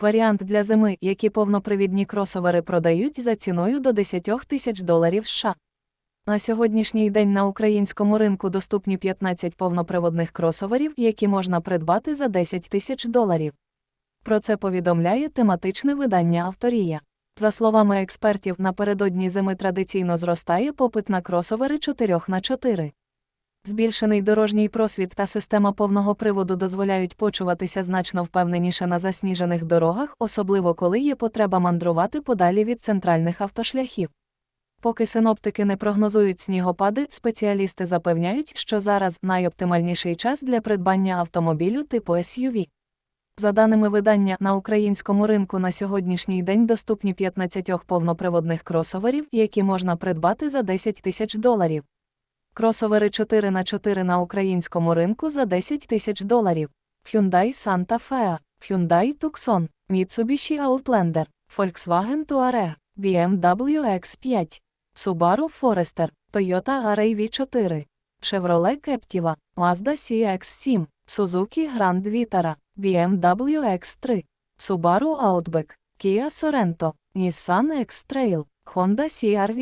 Варіант для зими, які повнопривідні кросовери продають за ціною до 10 тисяч доларів США. На сьогоднішній день на українському ринку доступні 15 повноприводних кросоверів, які можна придбати за 10 тисяч доларів. Про це повідомляє тематичне видання Авторія. За словами експертів, напередодні зими традиційно зростає попит на кросовери 4 на 4 Збільшений дорожній просвіт та система повного приводу дозволяють почуватися значно впевненіше на засніжених дорогах, особливо коли є потреба мандрувати подалі від центральних автошляхів. Поки синоптики не прогнозують снігопади, спеціалісти запевняють, що зараз найоптимальніший час для придбання автомобілю типу SUV. За даними видання, на українському ринку на сьогоднішній день доступні 15 повноприводних кросоверів, які можна придбати за 10 тисяч доларів. Кросовери 4 на 4 на українському ринку за 10 тисяч доларів. Hyundai Santa Fe, Hyundai Tucson, Mitsubishi Outlander, Volkswagen Touareg, BMW X5, Subaru Forester, Toyota RAV4, Chevrolet Captiva, Mazda CX-7, Suzuki Grand Vitara, BMW X3, Subaru Outback, Kia Sorento, Nissan X-Trail, Honda CR-V,